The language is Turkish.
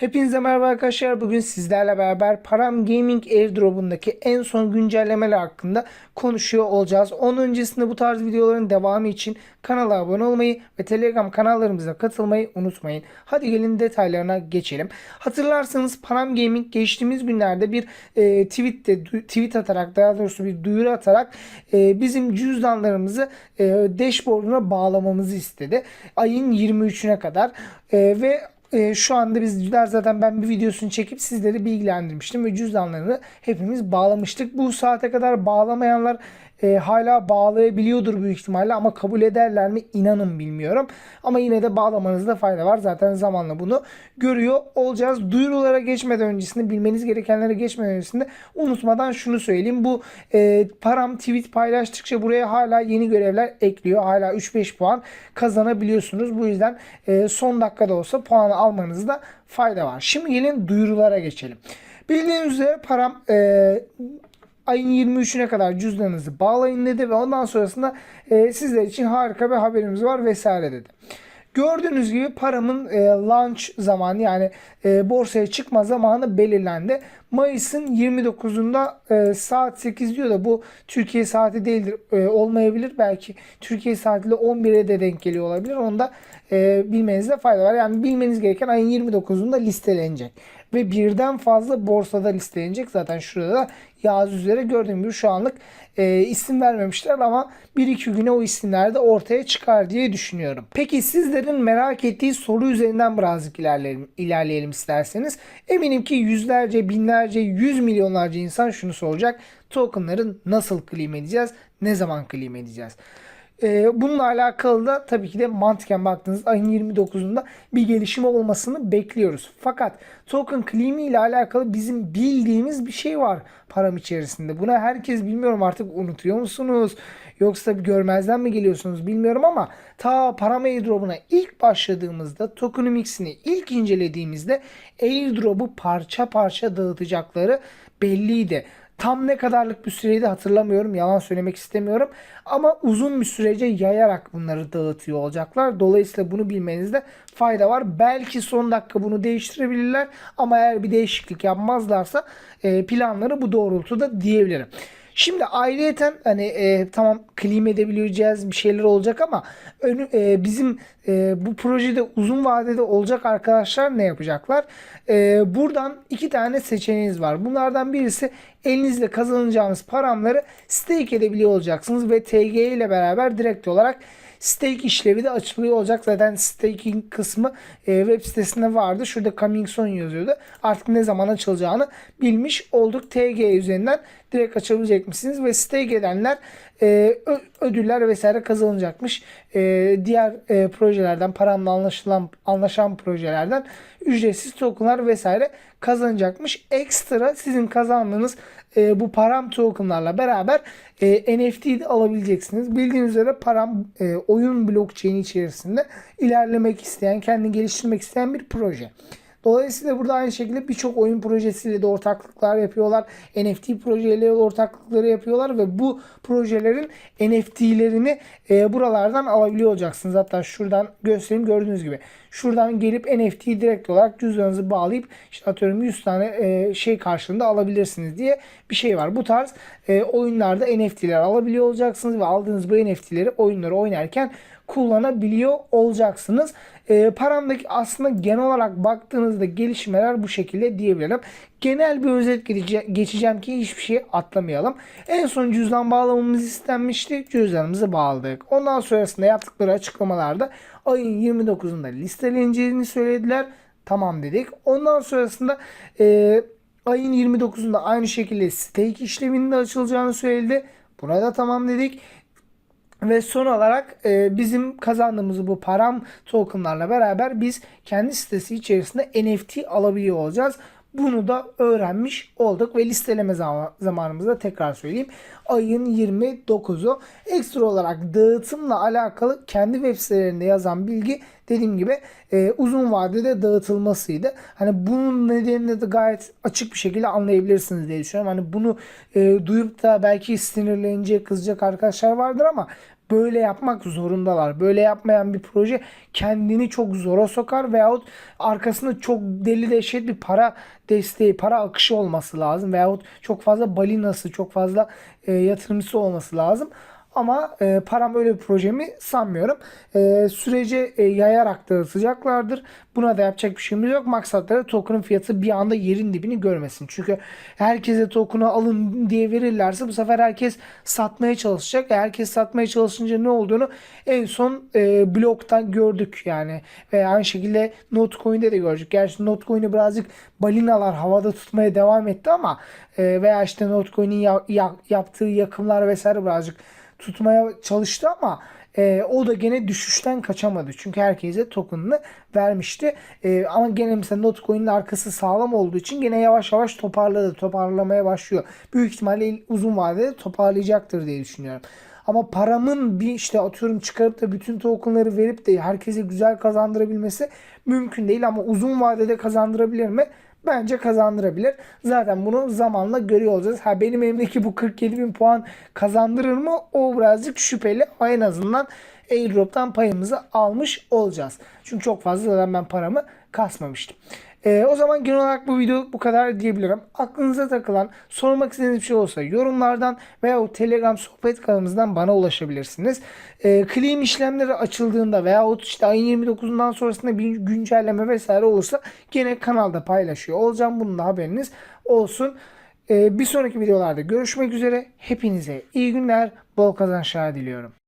Hepinize merhaba arkadaşlar. Bugün sizlerle beraber Param Gaming Airdrop'undaki en son güncellemeler hakkında konuşuyor olacağız. Onun öncesinde bu tarz videoların devamı için kanala abone olmayı ve Telegram kanallarımıza katılmayı unutmayın. Hadi gelin detaylarına geçelim. Hatırlarsanız Param Gaming geçtiğimiz günlerde bir e, tweette tweet atarak daha doğrusu bir duyuru atarak e, bizim cüzdanlarımızı e, dashboard'una bağlamamızı istedi. Ayın 23'üne kadar E, ve e, şu anda bizler zaten ben bir videosunu çekip sizleri bilgilendirmiştim ve cüzdanlarını hepimiz bağlamıştık. Bu saate kadar bağlamayanlar e, hala bağlayabiliyordur büyük ihtimalle ama kabul ederler mi inanın bilmiyorum. Ama yine de bağlamanızda fayda var. Zaten zamanla bunu görüyor olacağız. Duyurulara geçmeden öncesinde bilmeniz gerekenlere geçmeden öncesinde unutmadan şunu söyleyeyim. Bu e, param tweet paylaştıkça buraya hala yeni görevler ekliyor. Hala 3-5 puan kazanabiliyorsunuz. Bu yüzden e, son dakikada olsa puanı almanızda fayda var. Şimdi gelin duyurulara geçelim. Bildiğiniz üzere param e, ayın 23'üne kadar cüzdanınızı bağlayın dedi ve ondan sonrasında e, sizler için harika bir haberimiz var vesaire dedi. Gördüğünüz gibi paramın e, launch zamanı yani e, borsaya çıkma zamanı belirlendi. Mayıs'ın 29'unda e, saat 8 diyor da bu Türkiye saati değildir e, olmayabilir. Belki Türkiye saatiyle 11'e de denk geliyor olabilir. Onu da e, bilmenizde fayda var. Yani bilmeniz gereken ayın 29'unda listelenecek. Ve birden fazla borsada listelenecek. Zaten şurada da yaz üzere gördüğüm gibi şu anlık e, isim vermemişler ama 1-2 güne o isimler de ortaya çıkar diye düşünüyorum. Peki sizlerin merak ettiği soru üzerinden birazcık ilerleyelim, ilerleyelim isterseniz. Eminim ki yüzlerce, binlerce, yüz milyonlarca insan şunu soracak. Tokenların nasıl claim edeceğiz? Ne zaman claim edeceğiz? Ee, bununla alakalı da tabii ki de mantıken baktığınız ayın 29'unda bir gelişme olmasını bekliyoruz. Fakat token claim'i ile alakalı bizim bildiğimiz bir şey var param içerisinde. Buna herkes bilmiyorum artık unutuyor musunuz? Yoksa görmezden mi geliyorsunuz bilmiyorum ama ta param airdrop'una ilk başladığımızda tokenomics'ini ilk incelediğimizde airdrop'u parça parça dağıtacakları belliydi. Tam ne kadarlık bir süreydi hatırlamıyorum. Yalan söylemek istemiyorum. Ama uzun bir sürece yayarak bunları dağıtıyor olacaklar. Dolayısıyla bunu bilmenizde fayda var. Belki son dakika bunu değiştirebilirler. Ama eğer bir değişiklik yapmazlarsa e, planları bu doğrultuda diyebilirim. Şimdi ayrıyeten hani e, tamam claim edebileceğiz bir şeyler olacak ama önü, e, bizim e, bu projede uzun vadede olacak arkadaşlar ne yapacaklar? E, buradan iki tane seçeneğiniz var. Bunlardan birisi elinizle kazanacağınız paramları stake edebiliyor olacaksınız ve TG ile beraber direkt olarak stake işlevi de açılıyor olacak. Zaten staking kısmı e, web sitesinde vardı. Şurada coming soon yazıyordu. Artık ne zaman açılacağını bilmiş olduk. TG üzerinden direkt açabilecekmişsiniz ve stake edenler e, ödüller vesaire kazanacakmış. E, diğer e, projelerden paramla anlaşılan anlaşan projelerden ücretsiz tokenlar vesaire kazanacakmış. Ekstra sizin kazandığınız e, bu param tokenlarla beraber e, NFT de alabileceksiniz. Bildiğiniz üzere param e, oyun blockchain içerisinde ilerlemek isteyen, kendini geliştirmek isteyen bir proje. Dolayısıyla burada aynı şekilde birçok oyun projesiyle de ortaklıklar yapıyorlar. NFT projeleriyle ortaklıkları yapıyorlar ve bu projelerin NFT'lerini e, buralardan alabiliyor olacaksınız. Hatta şuradan göstereyim gördüğünüz gibi. Şuradan gelip NFT'yi direkt olarak cüzdanınızı bağlayıp işte atıyorum 100 tane e, şey karşılığında alabilirsiniz diye bir şey var. Bu tarz e, oyunlarda NFT'ler alabiliyor olacaksınız ve aldığınız bu NFT'leri oyunları oynarken kullanabiliyor olacaksınız. E, paramdaki aslında genel olarak baktığınızda gelişmeler bu şekilde diyebilirim. Genel bir özet geçece- geçeceğim ki hiçbir şey atlamayalım. En son cüzdan bağlamamız istenmişti. Cüzdanımızı bağladık. Ondan sonrasında yaptıkları açıklamalarda ayın 29'unda listeleneceğini söylediler. Tamam dedik. Ondan sonrasında e, ayın 29'unda aynı şekilde stake işleminin de açılacağını söyledi. Buna da tamam dedik. Ve son olarak e, bizim kazandığımız bu param tokenlarla beraber biz kendi sitesi içerisinde NFT alabiliyor olacağız. Bunu da öğrenmiş olduk ve listeleme zam- zamanımızda tekrar söyleyeyim. Ayın 29'u ekstra olarak dağıtımla alakalı kendi web sitelerinde yazan bilgi dediğim gibi e, uzun vadede dağıtılmasıydı. Hani bunun nedenini de gayet açık bir şekilde anlayabilirsiniz diye düşünüyorum. Hani bunu e, duyup da belki sinirlenecek, kızacak arkadaşlar vardır ama böyle yapmak zorundalar. Böyle yapmayan bir proje kendini çok zora sokar veyahut arkasında çok deli dehşet bir para desteği, para akışı olması lazım veyahut çok fazla balinası, çok fazla e, yatırımcısı olması lazım. Ama e, param öyle bir projemi sanmıyorum. E, sürece e, yayarak dağıtacaklardır. Buna da yapacak bir şeyimiz yok. Maksatları token'ın fiyatı bir anda yerin dibini görmesin. Çünkü herkese token'ı alın diye verirlerse bu sefer herkes satmaya çalışacak. E, herkes satmaya çalışınca ne olduğunu en son e, bloktan gördük yani. Ve aynı şekilde Notcoin'de de gördük. Gerçi Notcoin'i birazcık balinalar havada tutmaya devam etti ama e, veya işte Notcoin'in ya- ya- yaptığı yakımlar vesaire birazcık tutmaya çalıştı ama e, o da gene düşüşten kaçamadı. Çünkü herkese token'ını vermişti. E, ama gene mesela Notcoin'in arkası sağlam olduğu için gene yavaş yavaş toparladı. Toparlamaya başlıyor. Büyük ihtimalle uzun vadede toparlayacaktır diye düşünüyorum. Ama paramın bir işte atıyorum çıkarıp da bütün tokenları verip de herkese güzel kazandırabilmesi mümkün değil ama uzun vadede kazandırabilir mi? Bence kazandırabilir. Zaten bunu zamanla görüyor olacağız. Ha benim elimdeki bu 47 bin puan kazandırır mı? O birazcık şüpheli en azından airdrop'tan payımızı almış olacağız. Çünkü çok fazla zaten ben paramı kasmamıştım. Ee, o zaman genel olarak bu video bu kadar diyebilirim. Aklınıza takılan, sormak istediğiniz bir şey olsa yorumlardan veya o Telegram sohbet kanalımızdan bana ulaşabilirsiniz. Ee, claim işlemleri açıldığında veya o işte ayın 29'undan sonrasında bir güncelleme vesaire olursa gene kanalda paylaşıyor olacağım. Bunun da haberiniz olsun. Ee, bir sonraki videolarda görüşmek üzere. Hepinize iyi günler, bol kazançlar diliyorum.